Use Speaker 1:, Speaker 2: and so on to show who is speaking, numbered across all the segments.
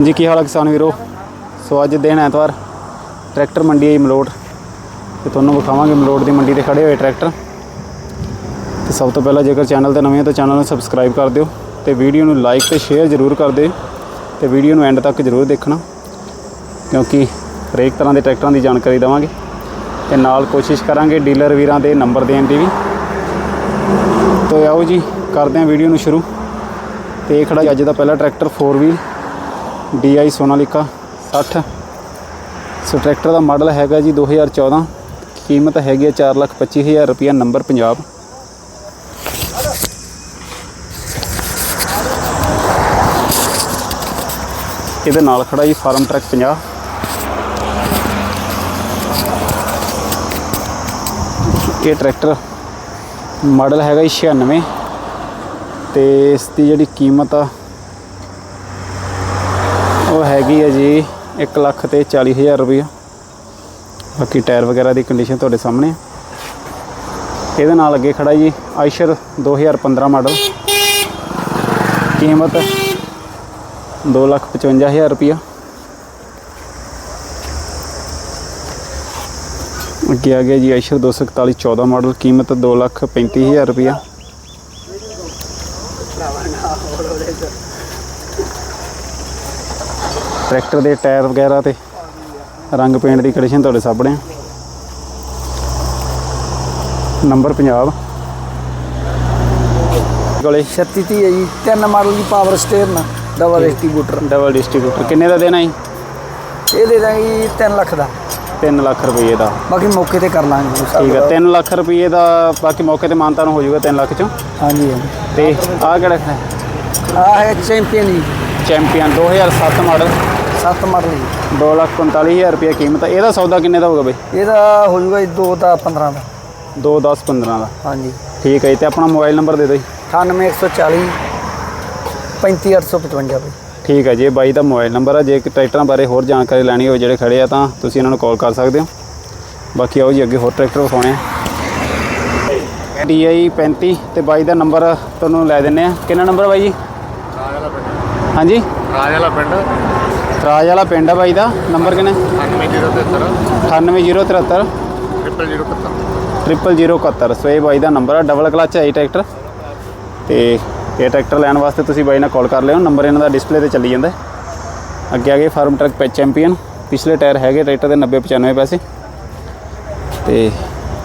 Speaker 1: ਜੀ, ਕੀ ਹਾਲ ਹੈ ਕਿਸਾਨ ਵੀਰੋ? ਸੋ ਅੱਜ ਦਿਨ ਐਤਵਾਰ, ਟਰੈਕਟਰ ਮੰਡੀ ਆਈ ਮਲੋਟ। ਤੇ ਤੁਹਾਨੂੰ ਵਿਖਾਵਾਂਗੇ ਮਲੋਟ ਦੀ ਮੰਡੀ ਤੇ ਖੜੇ ਹੋਏ ਟਰੈਕਟਰ। ਤੇ ਸਭ ਤੋਂ ਪਹਿਲਾਂ ਜੇਕਰ ਚੈਨਲ ਤੇ ਨਵੇਂ ਹੋ ਤਾਂ ਚੈਨਲ ਨੂੰ ਸਬਸਕ੍ਰਾਈਬ ਕਰ ਦਿਓ ਤੇ ਵੀਡੀਓ ਨੂੰ ਲਾਈਕ ਤੇ ਸ਼ੇਅਰ ਜ਼ਰੂਰ ਕਰ ਦਿਓ ਤੇ ਵੀਡੀਓ ਨੂੰ ਐਂਡ ਤੱਕ ਜ਼ਰੂਰ ਦੇਖਣਾ। ਕਿਉਂਕਿ ਹਰੇਕ ਤਰ੍ਹਾਂ ਦੇ ਟਰੈਕਟਰਾਂ ਦੀ ਜਾਣਕਾਰੀ ਦੇਵਾਂਗੇ। ਤੇ ਨਾਲ ਕੋਸ਼ਿਸ਼ ਕਰਾਂਗੇ ਡੀਲਰ ਵੀਰਾਂ ਦੇ ਨੰਬਰ ਦੇਣ ਦੀ ਵੀ। ਤੋ ਆਓ ਜੀ, ਕਰਦੇ ਹਾਂ ਵੀਡੀਓ ਨੂੰ ਸ਼ੁਰੂ। ਤੇ ਇਹ ਖੜਾ ਅੱਜ ਦਾ ਪਹਿਲਾ ਟਰੈਕਟਰ 4 ਵੀਲ DI ਸੋਨਾਲੀਕਾ 60 ਸੋ ਟਰੈਕਟਰ ਦਾ ਮਾਡਲ ਹੈਗਾ ਜੀ 2014 ਕੀਮਤ ਹੈਗੀ ਹੈ 425000 ਰੁਪਇਆ ਨੰਬਰ ਪੰਜਾਬ। ਇਹਦੇ ਨਾਲ ਖੜਾ ਜੀ ਫਾਰਮ ਟਰੈਕ 50 ਇਹ ਟਰੈਕਟਰ ਮਾਡਲ ਹੈਗਾ ਜੀ 96 ਤੇ ਇਸ ਦੀ ਜਿਹੜੀ ਕੀਮਤ ਆ ਉਹ ਹੈਗੀ ਹੈ ਜੀ 1 ਲੱਖ ਤੇ 40000 ਰੁਪਏ ਬਾਕੀ ਟਾਇਰ ਵਗੈਰਾ ਦੀ ਕੰਡੀਸ਼ਨ ਤੁਹਾਡੇ ਸਾਹਮਣੇ ਹੈ। ਇਹਦੇ ਨਾਲ ਅੱਗੇ ਖੜਾ ਜੀ ਆਇਸ਼ਰ 2015 ਮਾਡਲ ਕੀਮਤ 255000 ਰੁਪਏ ਅੱਗੇ ਆ ਗਿਆ ਜੀ ਆਇਸ਼ਰ 241 14 ਮਾਡਲ ਕੀਮਤ 235000 ਰੁਪਏ ਟਰੈਕਟਰ ਦੇ ਟਾਇਰ ਵਗੈਰਾ ਤੇ ਰੰਗ ਪੇਂਟ ਦੀ ਕੰਡੀਸ਼ਨ ਤੁਹਾਡੇ ਸਾਹਮਣੇ। ਨੰਬਰ ਪੰਜਾਬ ਕੋਲੇ
Speaker 2: 36 ਤੀ ਹੈ ਜੀ। ਤਿੰਨ ਮਾਡਲ ਦੀ power steering double distributor
Speaker 1: double distributor ਕਿੰਨੇ ਦਾ ਦੇਣਾ ਜੀ?
Speaker 2: ਇਹ ਦੇ ਦਾਂਗੇ ਜੀ 3 ਲੱਖ ਦਾ।
Speaker 1: 3 ਲੱਖ ਰੁਪਏ ਦਾ।
Speaker 2: ਬਾਕੀ ਮੌਕੇ ਤੇ ਕਰ ਲਾਂਗੇ
Speaker 1: ਠੀਕ ਹੈ 3 ਲੱਖ ਰੁਪਏ ਦਾ ਬਾਕੀ ਮੌਕੇ ਤੇ ਮਾਨਤਾਨ ਹੋ ਜਾਊਗਾ 3 ਲੱਖ ਚੋਂ।
Speaker 2: ਹਾਂਜੀ ਹਾਂਜੀ।
Speaker 1: ਤੇ ਆਹ ਕਿਹੜਾ ਹੈ?
Speaker 2: ਆਹ ਹੈ ਚੈਂਪੀਅਨ ਜੀ।
Speaker 1: ਚੈਂਪੀਅਨ 2007 ਮਾਡਲ
Speaker 2: 7 ਮਾਡਲ ਜੀ।
Speaker 1: 245000 ਰੁਪਏ ਕੀਮਤ ਹੈ ਇਹਦਾ ਸੌਦਾ ਕਿੰਨੇ ਦਾ ਹੋਊਗਾ ਬਈ?
Speaker 2: ਇਹਦਾ ਹੋ ਜਾਊਗਾ ਜੀ 2 ਦਾ 15 ਦਾ।
Speaker 1: 2 10 15 ਦਾ।
Speaker 2: ਹਾਂਜੀ।
Speaker 1: ਠੀਕ ਹੈ ਜੀ ਤੇ ਆਪਣਾ ਮੋਬਾਈਲ ਨੰਬਰ ਦੇ ਦਿਓ ਜੀ।
Speaker 2: 98140 35855 ਬਈ।
Speaker 1: ਠੀਕ ਹੈ ਜੀ ਇਹ ਬਾਈ ਦਾ ਮੋਬਾਈਲ ਨੰਬਰ ਹੈ ਜੇ ਕਿ ਟਰੈਕਟਰਾਂ ਬਾਰੇ ਹੋਰ ਜਾਣਕਾਰੀ ਲੈਣੀ ਹੋਵੇ ਜਿਹੜੇ ਖੜੇ ਆ ਤਾਂ ਤੁਸੀਂ ਇਹਨਾਂ ਨੂੰ ਕਾਲ ਕਰ ਸਕਦੇ ਹੋ। ਬਾਕੀ ਆਓ ਜੀ ਅੱਗੇ ਹੋਰ ਟਰੈਕਟਰ ਵਿਖਾਉਣੇ ਆ। DI 35 ਤੇ ਬਾਈ ਦਾ ਨੰਬਰ ਤੁਹਾਨੂੰ ਲੈ ਦਿੰਨੇ ਆ। ਕਿੰਨਾ ਨੰਬਰ ਬਾਈ ਜੀ? ਹਾਂਜੀ?
Speaker 3: ਰਾਜ ਵਾਲਾ ਪਿੰਡ।
Speaker 1: ਰਾਜ ਵਾਲਾ ਪਿੰਡ ਆ ਬਾਈ ਦਾ ਨੰਬਰ ਕਿੰਨਾ?
Speaker 3: 9073
Speaker 1: 98073
Speaker 3: 0071
Speaker 1: 00071 ਸੋ ਇਹ ਬਾਈ ਦਾ ਨੰਬਰ ਆ ਡਬਲ ਕਲਚ ਹੈ ਇਹ ਟਰੈਕਟਰ। ਤੇ ਇਹ ਟਰੈਕਟਰ ਲੈਣ ਵਾਸਤੇ ਤੁਸੀਂ ਬਾਈ ਨਾਲ ਕਾਲ ਕਰ ਲਿਓ ਨੰਬਰ ਇਹਨਾਂ ਦਾ ਡਿਸਪਲੇ ਤੇ ਚੱਲੀ ਜਾਂਦਾ ਹੈ। ਅੱਗੇ ਆ ਗਏ ਫਾਰਮ ਟਰੱਕ ਪੈ ਚੈਂਪੀਅਨ ਪਿਛਲੇ ਟਾਇਰ ਹੈਗੇ ਟਰੈਕਟਰ ਦੇ 90 95 ਪੈਸੇ। ਤੇ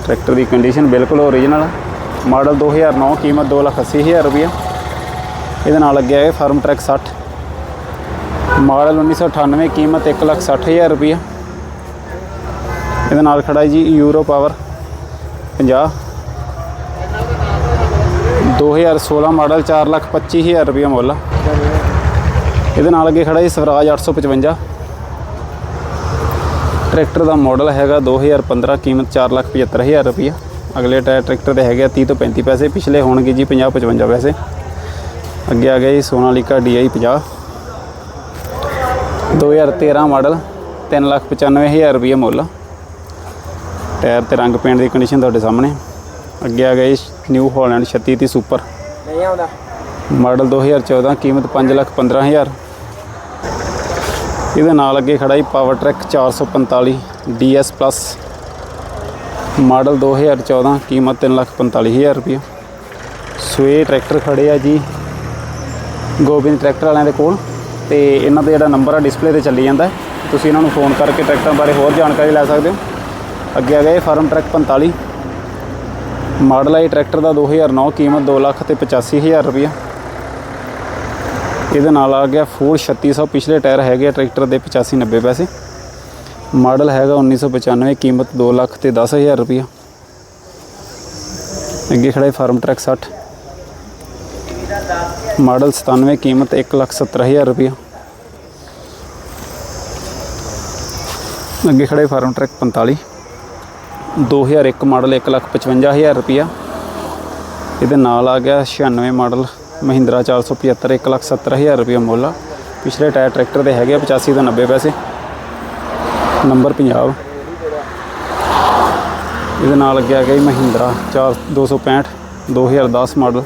Speaker 1: ਟਰੈਕਟਰ ਦੀ ਕੰਡੀਸ਼ਨ ਬਿਲਕੁਲ ਓਰੀਜਨਲ ਆ। ਮਾਡਲ 2009 ਕੀਮਤ 280000 ਰੁਪਏ ਇਹਦੇ ਨਾਲ ਅੱਗੇ ਆਏ ਫਾਰਮ ਟਰੱਕ 60 ਮਾਡਲ 1998 ਕੀਮਤ 160000 ਰੁਪਏ ਇਹਦੇ ਨਾਲ ਖੜਾ ਜੀ ਯੂਰੋ ਪਾਵਰ 50 2016 ਮਾਡਲ 425000 ਰੁਪਏ ਮੁੱਲ ਆ। ਇਹਦੇ ਨਾਲ ਅੱਗੇ ਖੜਾ ਜੀ ਸਵਰਾਜ 855 ਟਰੈਕਟਰ ਦਾ ਮਾਡਲ ਹੈਗਾ 2015 ਕੀਮਤ 475000 ਰੁਪਏ ਅਗਲੇ ਟਾਇਰ ਟਰੈਕਟਰ ਦੇ ਹੈਗੇ ਆ 30 ਤੋਂ 35 ਪੈਸੇ, ਪਿਛਲੇ ਹੋਣਗੇ ਜੀ 50 55 ਪੈਸੇ। ਅੱਗੇ ਆ ਗਿਆ ਜੀ ਸੋਨਾਲੀਕਾ DI 50 2013 ਮਾਡਲ 395000 ਰੁਪਏ ਮੁੱਲ। ਆ। ਟਾਇਰ ਤੇ ਰੰਗ ਪੇਂਟ ਦੀ ਕੰਡੀਸ਼ਨ ਤੁਹਾਡੇ ਸਾਹਮਣੇ। ਅੱਗੇ ਆ ਜੀ ਨਿਊ ਹਾਲੈਂਡ 36 ਤੀ ਸੁਪਰ
Speaker 2: ਨਹੀਂ ਆਉਂਦਾ।
Speaker 1: ਮਾਡਲ 2014 ਕੀਮਤ 515000 ਇਹਦੇ ਨਾਲ ਅੱਗੇ ਖੜਾ ਜੀ Powertrac 445 DS plus model 2014 ਕੀਮਤ 345000 ਰੁਪਏ ਸੋ ਇਹ ਟਰੈਕਟਰ ਖੜੇ ਆ ਜੀ। ਗੋਬਿੰਦ ਟਰੈਕਟਰ ਵਾਲਿਆਂ ਦੇ ਕੋਲ। ਤੇ ਇਹਨਾਂ ਦਾ ਜਿਹੜਾ ਨੰਬਰ ਆ ਡਿਸਪਲੇ ਤੇ ਚੱਲੀ ਜਾਂਦਾ। ਤੁਸੀਂ ਇਹਨਾਂ ਨੂੰ ਫੋਨ ਕਰਕੇ ਟਰੈਕਟਰਾਂ ਬਾਰੇ ਹੋਰ ਜਾਣਕਾਰੀ ਲੈ ਸਕਦੇ ਹੋ। ਅੱਗੇ ਆ ਗਿਆ ਇਹ ਫਾਰਮ ਟਰੈਕ 45 ਮਾਡਲ ਹੈ ਟਰੈਕਟਰ ਦਾ 2009 ਕੀਮਤ 2 ਲੱਖ ਤੇ 85000 ਰੁਪਏ ਇਹਦੇ ਨਾਲ ਆ ਗਿਆ ਫੋਰ 3600 ਪਿਛਲੇ ਟਾਇਰ ਹੈਗੇ ਆ ਟਰੈਕਟਰ ਦੇ 85 90 ਪੈਸੇ। ਮਾਡਲ ਹੈਗਾ 1995 ਕੀਮਤ 2 ਲੱਖ ਤੇ 10000 ਰੁਪਏ ਅੱਗੇ ਖੜਾ ਹੈ ਫਾਰਮ ਟਰੈਕ 60 ਮਾਡਲ 97 ਕੀਮਤ 1 ਲੱਖ 70000 ਰੁਪਏ ਅੱਗੇ ਖੜਾ ਫਾਰਮ ਟਰੈਕ 45 2001 ਮਾਡਲ 1 ਲੱਖ 55000 ਰੁਪਇਆ। ਇਹਦੇ ਨਾਲ ਆ ਗਿਆ 96 ਮਾਡਲ ਮਹਿੰਦਰਾ 475 1 ਲੱਖ 70000 ਰੁਪਇਆ ਮੁੱਲ ਆ। ਪਿਛਲੇ ਟਾਇਰ ਟਰੈਕਟਰ ਦੇ ਹੈਗੇ ਆ 85 ਤੋਂ 90 ਪੈਸੇ। ਨੰਬਰ ਪੰਜਾਬ ਇਹਦੇ ਨਾਲ ਅੱਗੇ ਆ ਗਿਆ ਜੀ ਮਹਿੰਦਰਾ 4 265 2010 ਮਾਡਲ।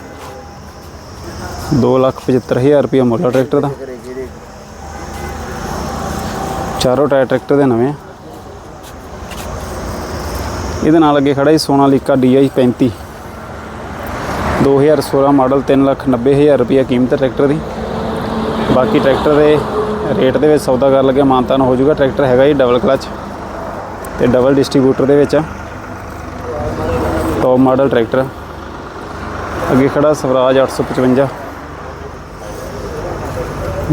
Speaker 1: 2 ਲੱਖ 75000 ਰੁਪਇਆ ਮੁੱਲ ਆ ਟਰੈਕਟਰ ਦਾ। ਚਾਰੋਂ ਟਾਇਰ ਟਰੈਕਟਰ ਦੇ ਨਵੇਂ ਆ। ਇਹਦੇ ਨਾਲ ਅੱਗੇ ਖੜਾ ਜੀ ਸੋਨਾਲੀਕਾ DI 35 2016 ਮਾਡਲ 390000 ਰੁਪਏ ਕੀਮਤ ਟਰੈਕਟਰ ਦੀ। ਬਾਕੀ ਟਰੈਕਟਰ ਦੇ ਰੇਟ ਦੇ ਵਿੱਚ ਸੌਦਾ ਕਰ ਲੱਗਿਆ ਮਾਨਤਾਨ ਹੋ ਜਾਊਗਾ। ਟਰੈਕਟਰ ਹੈਗਾ ਜੀ ਡਬਲ ਕਲਚ ਤੇ ਡਬਲ ਡਿਸਟ੍ਰੀਬਿਊਟਰ ਦੇ ਵਿੱਚ ਆ। Top model tractor. ਅੱਗੇ ਖੜਾ ਸਵਰਾਜ 855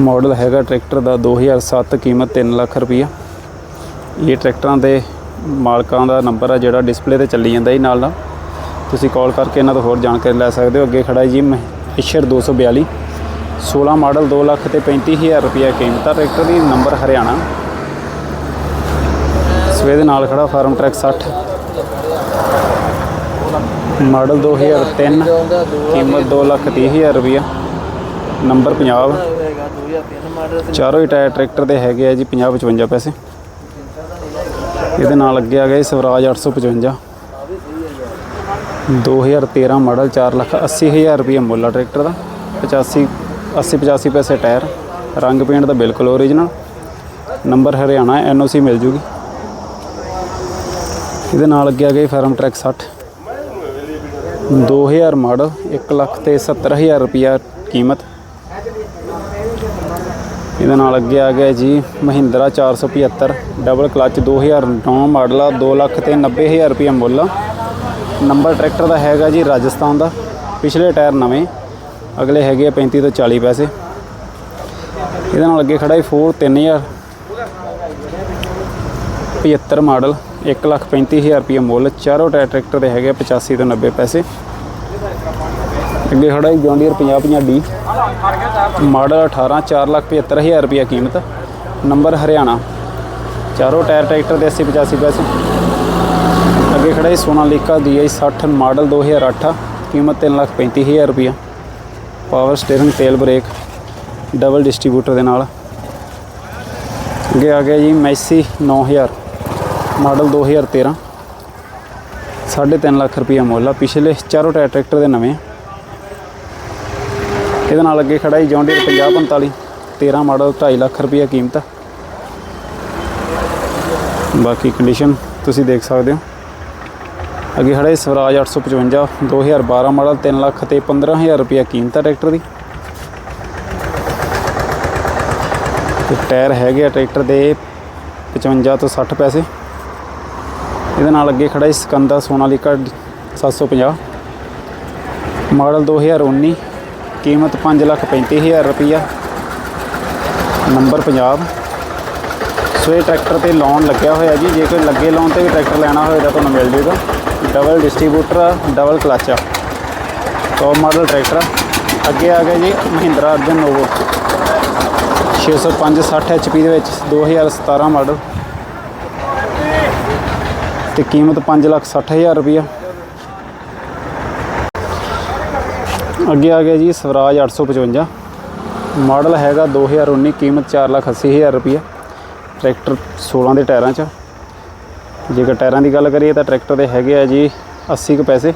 Speaker 1: ਮਾਡਲ ਹੈਗਾ ਟਰੈਕਟਰ ਦਾ 2007 ਕੀਮਤ 3 ਲੱਖ ਰੁਪਈਆ। ਇਹ ਟਰੈਕਟਰਾਂ ਦੇ ਮਾਲਕਾਂ ਦਾ ਨੰਬਰ ਆ ਜਿਹੜਾ ਡਿਸਪਲੇ ਤੇ ਚੱਲੀ ਜਾਂਦਾ ਜੀ ਨਾਲ ਨਾਲ। ਤੁਸੀਂ ਕਾਲ ਕਰਕੇ ਇਹਨਾਂ ਤੋਂ ਹੋਰ ਜਾਣਕਾਰੀ ਲੈ ਸਕਦੇ ਹੋ। ਅੱਗੇ ਖੜਾ ਜੀ ਇਸ਼ਰ 242 16 ਮਾਡਲ 2 ਲੱਖ ਤੇ 35000 ਰੁਪਈਆ ਕੀਮਤ ਆ। ਟਰੈਕਟਰ ਦੀ ਨੰਬਰ ਹਰਿਆਣਾ। ਸਵੇਰ ਦੇ ਨਾਲ ਖੜਾ ਫਾਰਮ ਟਰੈਕ 60 ਮਾਡਲ 2003 ਕੀਮਤ 2 ਲੱਖ 30000 ਰੁਪਈਆ ਨੰਬਰ ਪੰਜਾਬ। ਚਾਰੋਂ ਹੀ ਟਾਇਰ ਟਰੈਕਟਰ ਦੇ ਹੈਗੇ ਆ ਜੀ 50 55 ਪੈਸੇ। ਇਹਦੇ ਨਾਲ ਅੱਗੇ ਆ ਗਿਆ ਜੀ ਸਵਰਾਜ 855 2013 ਮਾਡਲ 4 ਲੱਖ 80 ਹਜ਼ਾਰ ਰੁਪਏ ਮੁੱਲ ਆ ਟਰੈਕਟਰ ਦਾ। 85 80 85 ਪੈਸੇ ਟਾਇਰ। ਰੰਗ ਪੇਂਟ ਦਾ ਬਿਲਕੁਲ ਓਰੀਜਨਲ ਨੰਬਰ ਹਰਿਆਣਾ ਐਨਓਸੀ ਮਿਲ ਜੂਗੀ। ਇਹਦੇ ਨਾਲ ਅੱਗੇ ਆ ਗਿਆ ਫਾਰਮ ਟਰੈਕ 60 2000 ਮਾਡਲ 1 ਲੱਖ ਤੇ 70 ਹਜ਼ਾਰ ਰੁਪਿਆ ਕੀਮਤ। ਇਹਦੇ ਨਾਲ ਅੱਗੇ ਆ ਗਿਆ ਜੀ ਮਹਿੰਦਰਾ 475 ਡਬਲ ਕਲਚ 2009 ਮਾਡਲ ਆ 2 ਲੱਖ ਤੇ 90 ਹਜ਼ਾਰ ਰੁਪਏ ਮੁੱਲ ਨੰਬਰ ਟਰੈਕਟਰ ਦਾ ਹੈਗਾ ਜੀ ਰਾਜਸਥਾਨ ਦਾ, ਪਿਛਲੇ ਟਾਇਰ ਨਵੇਂ, ਅਗਲੇ ਹੈਗੇ ਆ 35 ਤੋਂ 40 ਪੈਸੇ। ਇਹਦੇ ਨਾਲ ਅੱਗੇ ਖੜਾ ਹੈ 4 3000 75 ਮਾਡਲ 1 ਲੱਖ 35 ਹਜ਼ਾਰ ਰੁਪਏ ਮੁੱਲ, ਚਾਰੋਂ ਟਾਇਰ ਟਰੈਕਟਰ ਦੇ ਹੈਗੇ ਆ 85 ਤੋਂ 90 ਪੈਸੇ। ਅੱਗੇ ਖੜਾ ਹੈ ਜੌਂਡੀਅਰ 50 50 ਡੀ। ਮਾਡਲ 18 4 ਲੱਖ 75 ਹਜ਼ਾਰ ਰੁਪਏ ਕੀਮਤ, ਨੰਬਰ ਹਰਿਆਣਾ। ਚਾਰੋਂ ਟਾਇਰ ਟਰੈਕਟਰ ਦੇ 80 85 ਪੈਸੇ। ਅੱਗੇ ਖੜਾ ਹੈ ਸੋਨਾਲੀਕਾ DI 60 ਮਾਡਲ 2008 ਕੀਮਤ 3 ਲੱਖ 35 ਹਜ਼ਾਰ ਰੁਪਏ ਪਾਵਰ ਸਟੀਅਰਿੰਗ, ਤੇਲ ਬ੍ਰੇਕ, ਡਬਲ ਡਿਸਟ੍ਰੀਬਿਊਟਰ ਦੇ ਨਾਲ। ਅੱਗੇ ਆ ਗਿਆ ਜੀ ਮੈਸੀ 9000 ਮਾਡਲ 2013 3.5 ਲੱਖ ਰੁਪਏ ਮੁੱਲ ਆ। ਪਿਛਲੇ ਚਾਰੋਂ ਟਾਇਰ ਟਰੈਕਟਰ ਦੇ ਨਵੇਂ ਇਹਦੇ ਨਾਲ ਅੱਗੇ ਖੜਾ ਜੀ, ਜੌਂਡੀਅਰ 5045 13 ਮਾਡਲ 2.5 ਲੱਖ ਰੁਪਈਆ ਕੀਮਤ ਆ। ਬਾਕੀ ਕੰਡੀਸ਼ਨ ਤੁਸੀਂ ਦੇਖ ਸਕਦੇ ਹੋ। ਅੱਗੇ ਖੜਾ ਜੀ, ਸਵਰਾਜ 855 2012 ਮਾਡਲ 3 ਲੱਖ ਤੇ 15000 ਰੁਪਏ ਕੀਮਤ ਆ ਟਰੈਕਟਰ ਦੀ। ਤੇ ਟਾਇਰ ਹੈਗੇ ਆ ਟਰੈਕਟਰ ਦੇ 55 ਤੋਂ 60 ਪੈਸੇ। ਇਹਦੇ ਨਾਲ ਅੱਗੇ ਖੜਾ ਜੀ, ਸਕੰਦਾ ਸੋਨਾਲੀਕਾ 750 ਮਾਡਲ 2019 ਕੀਮਤ 5 ਲੱਖ 35000 ਰੁਪਈਆ। ਨੰਬਰ ਪੰਜਾਬ। ਸੋ ਇਹ ਟਰੈਕਟਰ ਤੇ ਲੋਨ ਲੱਗਿਆ ਹੋਇਆ ਜੀ। ਜੇ ਕੋਈ ਲੱਗੇ ਲੋਨ ਤੇ ਵੀ ਟਰੈਕਟਰ ਲੈਣਾ ਹੋਵੇ ਤਾਂ ਤੁਹਾਨੂੰ ਮਿਲ ਜੂਗਾ। ਡਬਲ ਡਿਸਟ੍ਰੀਬਿਊਟਰ ਆ ਡਬਲ ਕਲਚ ਆ। ਟੌਪ ਮਾਡਲ ਟਰੈਕਟਰ ਆ। ਅੱਗੇ ਆ ਗਿਆ ਜੀ ਮਹਿੰਦਰਾ ਅਰਜਨ ਨੋਵੋ 605 60 HP ਦੇ ਵਿੱਚ 2017 ਮਾਡਲ ਤੇ ਕੀਮਤ 5 ਲੱਖ 60000 ਰੁਪਈਆ। ਅੱਗੇ ਆ ਗਿਆ ਜੀ ਸਵਰਾਜ 855 ਮਾਡਲ ਹੈਗਾ 2019 ਕੀਮਤ 4 ਲੱਖ 80000 ਰੁਪਈਆ। ਟਰੈਕਟਰ 16 ਦੇ ਟਾਇਰਾਂ 'ਚ। ਜੇਕਰ ਟਾਇਰਾਂ ਦੀ ਗੱਲ ਕਰੀਏ ਤਾਂ ਟਰੈਕਟਰ ਦੇ ਹੈਗੇ ਆ ਜੀ 80 ਕੁ ਪੈਸੇ।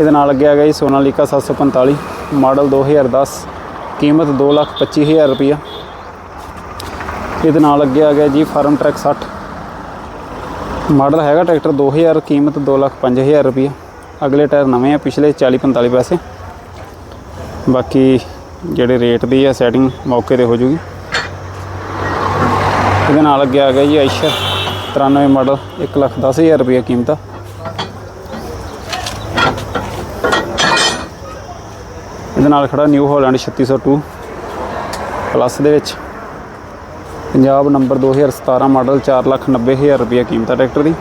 Speaker 1: ਇਹਦੇ ਨਾਲ ਅੱਗੇ ਆ ਗਿਆ ਜੀ ਸੋਨਾਲੀਕਾ 745 ਮਾਡਲ 2010 ਕੀਮਤ 2 ਲੱਖ 25000 ਰੁਪਈਆ। ਇਹਦੇ ਨਾਲ ਅੱਗੇ ਆ ਗਿਆ ਜੀ ਫਾਰਮ ਟਰੈਕ 60 ਮਾਡਲ ਹੈਗਾ ਟਰੈਕਟਰ 2000 ਕੀਮਤ 2 ਲੱਖ 5000 ਰੁਪਈਆ। ਅਗਲੇ ਟਾਇਰ ਨਵੇਂ ਆ, ਪਿਛਲੇ 40 45 ਪੈਸੇ। ਬਾਕੀ ਜਿਹੜੇ ਰੇਟ ਦੀ ਆ ਸੈਟਿੰਗ ਮੌਕੇ ਤੇ ਹੋ ਜੂਗੀ। ਇਹਦੇ ਨਾਲ ਅੱਗੇ ਆ ਗਿਆ ਜੀ ਆਇਸ਼ਰ 93 ਮਾਡਲ 1 ਲੱਖ 10000 ਰੁਪਏ ਕੀਮਤ ਆ। ਇਹਦੇ ਨਾਲ ਖੜਾ ਨਿਊ ਹਾਲੈਂਡ 3602 ਪਲੱਸ ਦੇ ਵਿੱਚ ਪੰਜਾਬ ਨੰਬਰ 2017 ਮਾਡਲ 4 ਲੱਖ 90000 ਰੁਪਏ ਕੀਮਤ ਆ ਟਰੈਕਟਰ ਦੀ।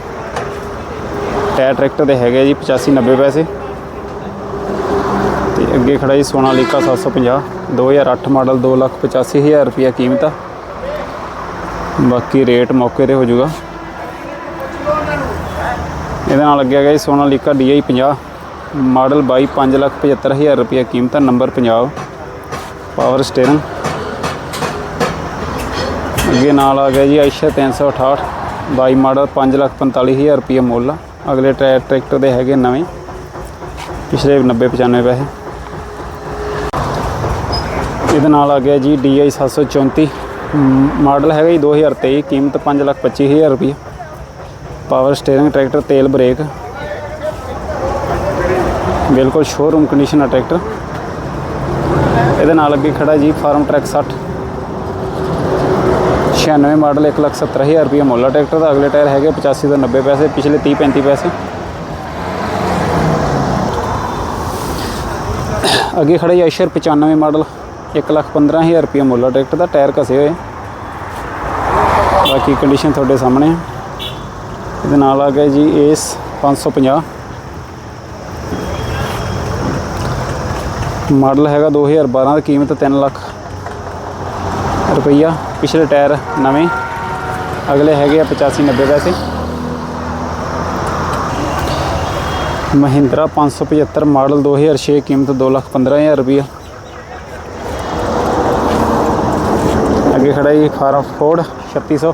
Speaker 1: ਟਾਇਰ ਟਰੈਕਟਰ ਦੇ ਹੈਗੇ ਜੀ 85 90 ਪੈਸੇ। ਅੱਗੇ ਖੜਾ ਜੀ ਸੋਨਾਲੀਕਾ 750 2008 ਮਾਡਲ 2 ਲੱਖ 85000 ਰੁਪਏ ਕੀਮਤ ਆ। ਬਾਕੀ ਰੇਟ ਮੌਕੇ ਤੇ ਹੋ ਜਾਊਗਾ ਇਹਦੇ ਨਾਲ ਲੱਗਿਆ ਗਿਆ ਜੀ ਸੋਨਾਲੀਕਾ DI 50 ਮਾਡਲ 22 5 ਲੱਖ 75000 ਰੁਪਏ ਕੀਮਤ ਆ, ਨੰਬਰ ਪੰਜਾਬ ਪਾਵਰ ਸਟੀਅਰਿੰਗ। ਅੱਗੇ ਨਾਲ ਆ ਗਿਆ ਜੀ ਆਇਸ਼ਾ 368 22 ਮਾਡਲ 5 ਲੱਖ 45000 ਰੁਪਏ ਮੁੱਲ ਆ। ਅਗਲੇ ਟਾਇਰ ਟਰੈਕਟਰ ਦੇ ਹੈਗੇ ਨਵੇਂ। ਪਿਛਲੇ 90 95 ਪੈਸੇ। ਇਹਦੇ ਨਾਲ ਆ ਗਿਆ ਜੀ DI 734 ਮਾਡਲ ਹੈਗਾ ਜੀ 2023 ਕੀਮਤ 525000 ਰੁਪਏ ਪਾਵਰ ਸਟੀਅਰਿੰਗ ਟਰੈਕਟਰ ਤੇਲ ਬ੍ਰੇਕ ਬਿਲਕੁਲ ਸ਼ੋਰੂਮ ਕੰਡੀਸ਼ਨ ਆ ਟਰੈਕਟਰ ਇਹਦੇ ਨਾਲ ਅੱਗੇ ਖੜਾ ਜੀ ਫਾਰਮ ਟਰੈਕ 60 96 ਮਾਡਲ 170000 ਰੁਪਏ ਮੁੱਲ ਆ ਟਰੈਕਟਰ ਦਾ। ਅਗਲੇ ਟਾਇਰ ਹੈਗੇ 85 ਤੋਂ 90 ਪੈਸੇ, ਪਿਛਲੇ 30 35 ਪੈਸੇ। ਅੱਗੇ ਖੜਾ ਜੀ ਆਇਸ਼ਰ 95 ਮਾਡਲ। 115000 ਰੁਪਏ ਮੁੱਲ ਆ। ਟਰੈਕਟਰ ਦਾ ਟਾਇਰ ਘਸੇ ਹੋਏ। ਬਾਕੀ ਕੰਡੀਸ਼ਨ ਤੁਹਾਡੇ ਸਾਹਮਣੇ ਆ। ਇਹਦੇ ਨਾਲ ਆ ਗਿਆ ਜੀ ਏਸ 550 ਮਾਡਲ ਹੈਗਾ 2012 ਦੀ, ਕੀਮਤ 3 ਲੱਖ ਰੁਪਈਆ। ਪਿਛਲੇ ਟਾਇਰ ਨਵੇਂ। ਅਗਲੇ ਹੈਗੇ ਆ 85 90 ਪੈਸੇ। ਮਹਿੰਦਰਾ 575 ਮਾਡਲ 2006 ਕੀਮਤ 2 ਲੱਖ 15000 ਰੁਪਈਆ। ਅੱਗੇ ਖੜਾ ਜੀ, ਫਾਰਮ ਫੋਰਡ 3600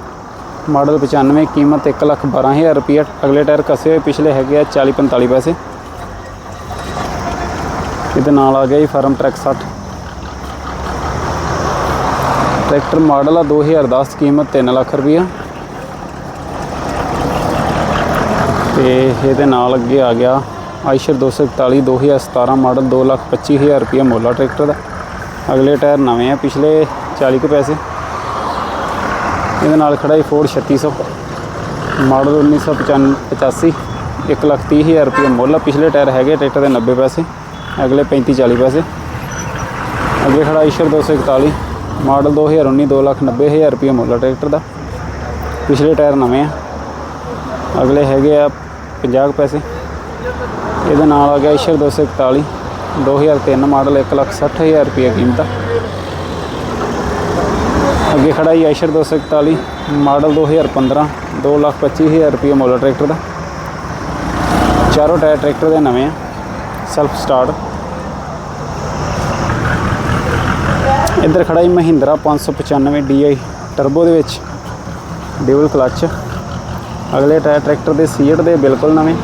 Speaker 1: ਮਾਡਲ 95 ਕੀਮਤ 1 ਲੱਖ 12000 ਰੁਪਈਆ ਅਗਲੇ ਟਾਇਰ ਕਸੇ ਹੋਏ, ਪਿਛਲੇ ਹੈਗੇ ਆ 40 45 ਪੈਸੇ। ਇਹਦੇ ਨਾਲ ਆ ਗਿਆ ਜੀ ਫਾਰਮ ਟਰੈਕ 60 ਟਰੈਕਟਰ ਮਾਡਲ ਆ 2010 ਕੀਮਤ 3 ਲੱਖ ਰੁਪਈਆ ਤੇ ਇਹਦੇ ਨਾਲ ਅੱਗੇ ਆ ਗਿਆ ਆਇਸ਼ਰ 241 2017 ਮਾਡਲ 2 ਲੱਖ 25000 ਰੁਪਈਆ ਮੁੱਲ ਟਰੈਕਟਰ ਦਾ। ਅਗਲੇ ਟਾਇਰ ਨਵੇਂ ਆ, ਪਿਛਲੇ 40 ਕੁ ਪੈਸੇ। ਇਹਦੇ ਨਾਲ ਖੜਾ ਹੀ ਫੋਰਡ 3600 ਮਾਡਲ 1985 1 ਲੱਖ 30000 ਰੁਪਏ ਮੁੱਲ ਆ। ਪਿਛਲੇ ਟਾਇਰ ਹੈਗੇ ਟਰੈਕਟਰ ਦੇ 90 ਪੈਸੇ, ਅਗਲੇ 35 40 ਪੈਸੇ। ਅੱਗੇ ਖੜਾ ਇਸ਼ਰ 241 ਮਾਡਲ 2019 2 ਲੱਖ 90000 ਰੁਪਏ ਮੁੱਲ ਆ ਟਰੈਕਟਰ ਦਾ। ਪਿਛਲੇ ਟਾਇਰ ਨਵੇਂ ਆ, ਅਗਲੇ ਹੈਗੇ ਆ 50 ਕੁ ਪੈਸੇ। ਇਹਦੇ ਨਾਲ ਆ ਗਿਆ ਇਸ਼ਰ 241 2003 ਮਾਡਲ 1 ਲੱਖ 60000 ਰੁਪਏ ਕੀਮਤ ਆ। ਅੱਗੇ ਖੜਾ ਹੀ ਆਇਸ਼ਰ 241 ਮਾਡਲ 2015 2 ਲੱਖ 25000 ਰੁਪਏ ਮੁੱਲ ਆ ਟਰੈਕਟਰ ਦਾ। ਚਾਰੋਂ ਟਾਇਰ ਟਰੈਕਟਰ ਦੇ ਨਵੇਂ ਆ ਸੈਲਫ ਸਟਾਰਟ ਇੱਧਰ ਖੜਾ ਹੀ ਮਹਿੰਦਰਾ 595 DI ਟਰਬੋ ਦੇ ਵਿੱਚ ਡਿਊਲ ਕਲਚ ਅਗਲੇ ਟਾਇਰ ਟਰੈਕਟਰ ਦੇ ਸੀਟ ਦੇ ਬਿਲਕੁਲ ਨਵੇਂ।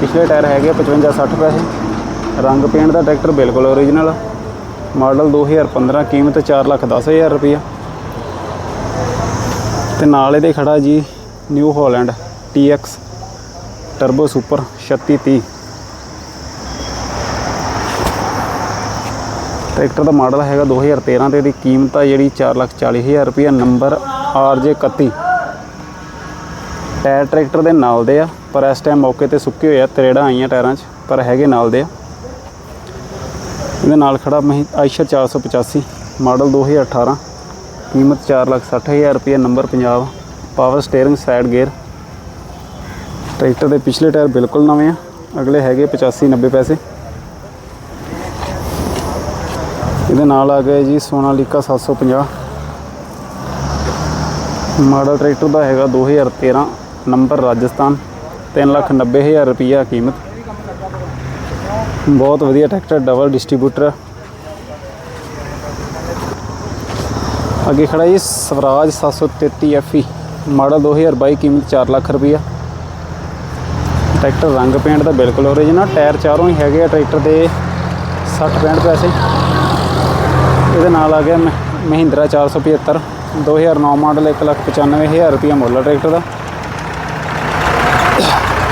Speaker 1: ਪਿਛਲੇ ਟਾਇਰ ਹੈਗੇ 55 60 ਪੈਸੇ। ਰੰਗ ਪੇਂਟ ਦਾ ਟਰੈਕਟਰ ਬਿਲਕੁਲ ਓਰੀਜਨਲ ਮਾਡਲ 2015 ਕੀਮਤ 4 ਲੱਖ 10000 ਰੁਪਏ ਤੇ ਨਾਲ ਇਹਦੇ ਖੜਾ ਜੀ New Holland TX turbo super 3630 tractor ਦਾ ਮਾਡਲ ਹੈਗਾ 2013 ਤੇ ਇਹਦੀ ਕੀਮਤ ਆ ਜਿਹੜੀ 440000 ਰੁਪਏ ਨੰਬਰ RJ31 ਟਾਇਰ ਟਰੈਕਟਰ ਦੇ ਨਾਲ ਦੇ ਆ, ਪਰ ਇਸ ਟਾਈਮ ਮੌਕੇ ਤੇ ਸੁੱਕੇ ਹੋਏ ਆ, ਤਰੇੜਾਂ ਆਈਆਂ ਟਾਇਰਾਂ 'ਚ, ਪਰ ਹੈਗੇ ਨਾਲ ਦੇ ਆ। ਇਹਦੇ ਨਾਲ ਖੜਾ ਮਹੀਂ ਆਇਸ਼ਰ 485 ਮਾਡਲ 2018 ਕੀਮਤ 460000 ਰੁਪਏ number Punjab power steering side gear tractor ਦੇ ਪਿਛਲੇ ਟਾਇਰ ਬਿਲਕੁਲ ਨਵੇਂ ਆ, ਅਗਲੇ ਹੈਗੇ 85 90 ਪੈਸੇ। ਇਹਦੇ ਨਾਲ ਆ ਗਏ ਜੀ ਸੋਨਾਲੀਕਾ 750 ਮਾਡਲ ਟਰੈਕਟਰ ਦਾ ਹੈਗਾ 2013 ਨੰਬਰ ਰਾਜਸਥਾਨ 390000 ਰੁਪਈਆ ਕੀਮਤ। ਬਹੁਤ ਵਧੀਆ ਟਰੈਕਟਰ ਡਬਲ ਡਿਸਟ੍ਰੀਬਿਊਟਰ ਅੱਗੇ ਖੜਾ ਜੀ, ਸਵਰਾਜ 733 FE ਮਾਡਲ 2022 ਕੀਮਤ 4 ਲੱਖ ਰੁਪਈਆ। ਟਰੈਕਟਰ ਰੰਗ ਪੇਂਟ ਦਾ ਬਿਲਕੁਲ ਓਰੀਜਨਲ ਟਾਇਰ ਚਾਰੋਂ ਹੀ ਹੈਗੇ ਆ ਟਰੈਕਟਰ ਦੇ 60 65 ਪੈਸੇ। ਇਹਦੇ ਨਾਲ ਆ ਗਿਆ ਮਹ- ਮਹਿੰਦਰਾ 475 2009 ਮਾਡਲ 195000 ਰੁਪਏ ਮੁੱਲ ਆ ਟਰੈਕਟਰ ਦਾ।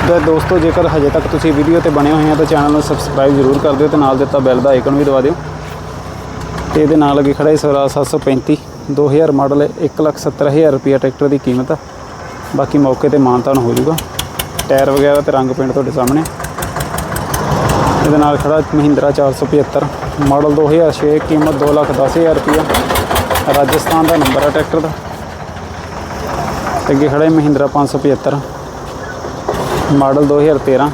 Speaker 1: ਤੇ ਦੋਸਤੋ, ਜੇਕਰ ਹਜੇ ਤੱਕ ਤੁਸੀਂ ਵੀਡੀਓ ਤੇ ਬਣੇ ਹੋਏ ਆ, ਤਾਂ ਚੈਨਲ ਨੂੰ ਸਬਸਕ੍ਰਾਈਬ ਜ਼ਰੂਰ ਕਰ ਦਿਓ ਤੇ ਨਾਲ ਦਿੱਤਾ ਬੈਲ ਦਾ ਆਈਕਨ ਵੀ ਦਬਾ ਦਿਓ। ਤੇ ਇਹਦੇ ਨਾਲ ਅੱਗੇ ਖੜਾ ਹੈ ਸਵਰਾਜ 735 2000 ਮਾਡਲ 170000 ਰੁਪਏ ਟਰੈਕਟਰ ਦੀ ਕੀਮਤ ਆ। ਬਾਕੀ ਮੌਕੇ ਤੇ ਮਾਨਤਾਨ ਹੋ ਜਾਊਗਾ। ਟਾਇਰ ਵਗੈਰਾ ਤੇ ਰੰਗ ਪੇਂਟ ਤੁਹਾਡੇ ਸਾਹਮਣੇ। ਇਹਦੇ ਨਾਲ ਖੜਾ ਮਹਿੰਦਰਾ 475 ਮਾਡਲ 2006 ਕੀਮਤ 2 ਲੱਖ 10000 ਰੁਪਇਆ। ਰਾਜਸਥਾਨ ਦਾ ਨੰਬਰ ਆ ਟਰੈਕਟਰ ਦਾ। ਤੇ ਅੱਗੇ ਖੜਾ ਹੈ ਮਹਿੰਦਰਾ 575 ਮਾਡਲ 2013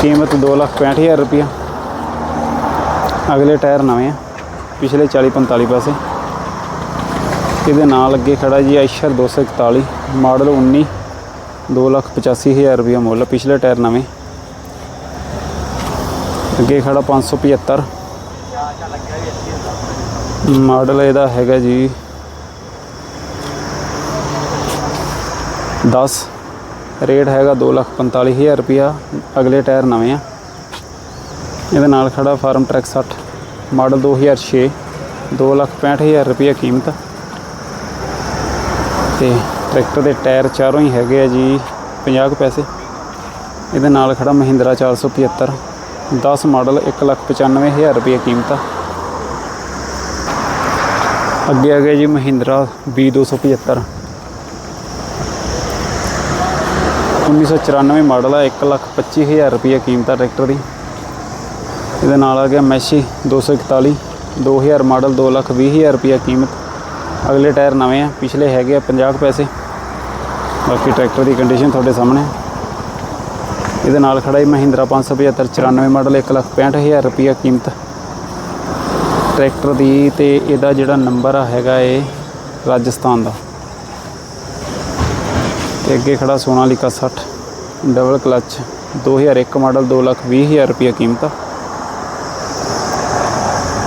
Speaker 1: ਕੀਮਤ 2 ਲੱਖ 65000 ਰੁਪਇਆ। ਅਗਲੇ ਟਾਇਰ ਨਵੇਂ ਆ। ਪਿਛਲੇ 40 45 ਪਾਸੇ। ਇਹਦੇ ਨਾਲ ਅੱਗੇ ਖੜਾ ਜੀ ਆਇਸ਼ਰ 241 ਮਾਡਲ 19 2 ਲੱਖ 85000 ਰੁਪਇਆ ਮੁੱਲ, ਪਿਛਲੇ ਟਾਇਰ ਨਵੇਂ। ਅੱਗੇ ਖੜਾ 575 ਮਾਡਲ ਇਹਦਾ ਹੈਗਾ ਜੀ 10 ਰੇਟ ਹੈਗਾ 2 ਲੱਖ 45000 ਰੁਪਇਆ, ਅਗਲੇ ਟਾਇਰ ਨਵੇਂ ਆ। ਇਹਦੇ ਨਾਲ ਖੜਾ ਫਾਰਮ ਟਰੈਕ 60 ਮਾਡਲ 2006 2 ਲੱਖ 65000 ਰੁਪਇਆ ਕੀਮਤ। ਤੇ ਟਰੈਕਟਰ ਦੇ ਟਾਇਰ ਚਾਰੋਂ ਹੀ ਹੈਗੇ ਆ ਜੀ 50 ਕੁ ਪੈਸੇ। ਇਹਦੇ ਨਾਲ ਖੜਾ ਮਹਿੰਦਰਾ 475 10 ਮਾਡਲ 195000 ਰੁਪਏ ਕੀਮਤ। ਆ ਅੱਗੇ ਆ ਗਿਆ ਜੀ ਮਹਿੰਦਰਾ B275 1994 ਮਾਡਲ ਆ 125000 ਰੁਪਏ ਕੀਮਤ ਆ ਟਰੈਕਟਰ ਦੀ। ਇਹਦੇ ਨਾਲ ਆ ਗਿਆ ਮੈਸ਼ੀ 241 2000 ਮਾਡਲ 220000 ਰੁਪਏ ਕੀਮਤ। ਅਗਲੇ ਟਾਇਰ ਨਵੇਂ ਆ, ਪਿਛਲੇ ਹੈਗੇ ਆ 50 ਕੁ ਪੈਸੇ। ਬਾਕੀ ਟਰੈਕਟਰ ਦੀ ਕੰਡੀਸ਼ਨ ਤੁਹਾਡੇ ਸਾਹਮਣੇ। ਇਹਦੇ ਨਾਲ ਖੜਾ ਹੀ ਮਹਿੰਦਰਾ 575 94 ਮਾਡਲ 165000 ਰੁਪਏ ਕੀਮਤ। ਟਰੈਕਟਰ ਦੀ ਤੇ ਇਹਦਾ ਜਿਹੜਾ ਨੰਬਰ ਆ ਹੈਗਾ ਏ ਰਾਜਸਥਾਨ ਦਾ। ਤੇ ਅੱਗੇ ਖੜਾ ਸੋਨਾਲੀਕਾ 60 ਡਬਲ ਕਲਚ 2001 ਮਾਡਲ 220000 ਰੁਪਏ ਕੀਮਤ।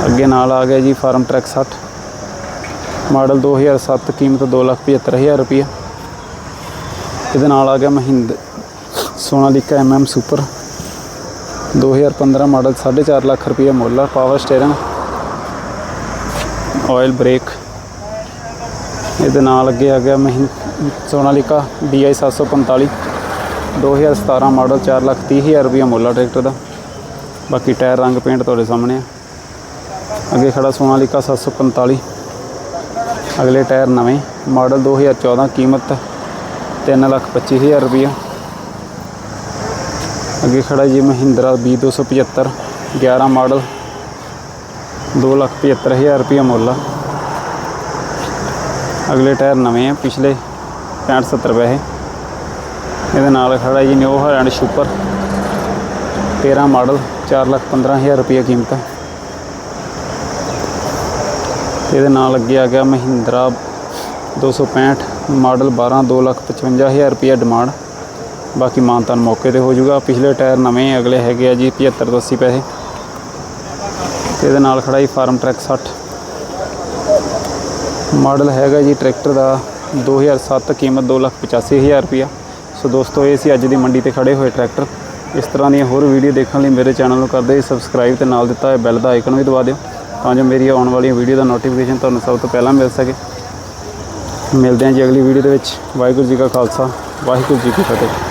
Speaker 1: ਅੱਗੇ ਨਾਲ ਆ ਗਿਆ ਜੀ ਫਾਰਮ ਟਰੈਕ 60 ਮਾਡਲ 2007 ਕੀਮਤ 275000 ਰੁਪਏ ਇਹਦੇ ਨਾਲ ਆ ਗਿਆ ਮਹਿੰਦ Sonalika MM super. 2015 model 4.5 lakh ਰੁਪਏ ਮੁੱਲ ਆ, ਪਾਵਰ ਸਟੀਅਰਿੰਗ ਆਇਲ ਬ੍ਰੇਕ ਇਹਦੇ ਨਾਲ ਅੱਗੇ ਆ ਗਿਆ ਮਹਿੰ ਸੋਨਾਲੀਕਾ DI 745 2017 ਮਾਡਲ 4 ਲੱਖ 30 ਹਜ਼ਾਰ ਰੁਪਏ ਮੁੱਲ ਆ ਟਰੈਕਟਰ ਦਾ। ਬਾਕੀ ਟਾਇਰ ਰੰਗ ਪੇਂਟ ਤੁਹਾਡੇ ਸਾਹਮਣੇ ਆ। ਅੱਗੇ ਖੜਾ ਸੋਨਾਲੀਕਾ 745 ਅਗਲੇ ਟਾਇਰ ਨਵੇਂ, ਮਾਡਲ 2014 ਕੀਮਤ 3 ਲੱਖ 25 ਹਜ਼ਾਰ ਰੁਪਏ ਅੱਗੇ ਖੜਾ ਜੀ ਮਹਿੰਦਰਾ B275 11 ਮਾਡਲ 2 ਲੱਖ 75 ਹਜ਼ਾਰ ਰੁਪਏ ਮੁੱਲ। ਅਗਲੇ ਟਾਇਰ ਨਵੇਂ ਆ, ਪਿਛਲੇ 65 70 ਪੈਸੇ। ਇਹਦੇ ਨਾਲ ਖੜਾ ਜੀ new Haryana super 13 model 4 lakh 15 ਹਜ਼ਾਰ ਰੁਪਏ ਕੀਮਤ। ਆ ਇਹਦੇ ਨਾਲ ਅੱਗੇ ਆ ਗਿਆ ਮਹਿੰਦਰਾ 265 ਮਾਡਲ 12 2 ਲੱਖ 55 ਹਜ਼ਾਰ ਰੁਪਏ ਡਿਮਾਂਡ। ਬਾਕੀ ਮਾਨਤਾਨ ਮੌਕੇ ਤੇ ਹੋ ਜਾਊਗਾ। ਪਿਛਲੇ ਟਾਇਰ ਨਵੇਂ ਅਗਲੇ ਹੈਗੇ ਆ ਜੀ 75 ਤੋਂ 80 ਪੈਸੇ। ਤੇ ਇਹਦੇ ਨਾਲ ਖੜਾ ਜੀ ਫਾਰਮ ਟਰੈਕ 60 ਮਾਡਲ ਹੈਗਾ ਜੀ ਟਰੈਕਟਰ ਦਾ 2007 ਕੀਮਤ 2 ਲੱਖ 85 ਹਜ਼ਾਰ ਰੁਪਇਆ। ਸੋ ਦੋਸਤੋ, ਇਹ ਸੀ ਅੱਜ ਦੀ ਮੰਡੀ ਤੇ ਖੜੇ ਹੋਏ ਟਰੈਕਟਰ। ਇਸ ਤਰ੍ਹਾਂ ਦੀਆਂ ਹੋਰ ਵੀਡੀਓ ਦੇਖਣ ਲਈ ਮੇਰੇ ਚੈਨਲ ਨੂੰ ਕਰਦੇ ਸਬਸਕ੍ਰਾਈਬ ਤੇ ਨਾਲ ਦਿੱਤਾ ਹੋਇਆ ਬੈਲ ਦਾ ਆਈਕਨ ਵੀ ਦਬਾ ਦਿਓ। ਤਾਂ ਜੋ ਮੇਰੀ ਆਉਣ ਵਾਲੀਆਂ ਵੀਡੀਓ ਦਾ ਨੋਟੀਫਿਕੇਸ਼ਨ ਤੁਹਾਨੂੰ ਸਭ ਤੋਂ ਪਹਿਲਾਂ ਮਿਲ ਸਕੇ। ਮਿਲਦੇ ਹਾਂ ਜੀ ਅਗਲੀ ਵੀਡੀਓ ਦੇ ਵਿੱਚ। ਵਾਹਿਗੁਰੂ ਜੀ ਕਾ ਖਾਲਸਾ, ਵਾਹਿਗੁਰੂ ਜੀ ਕੀ ਫਤਿਹ।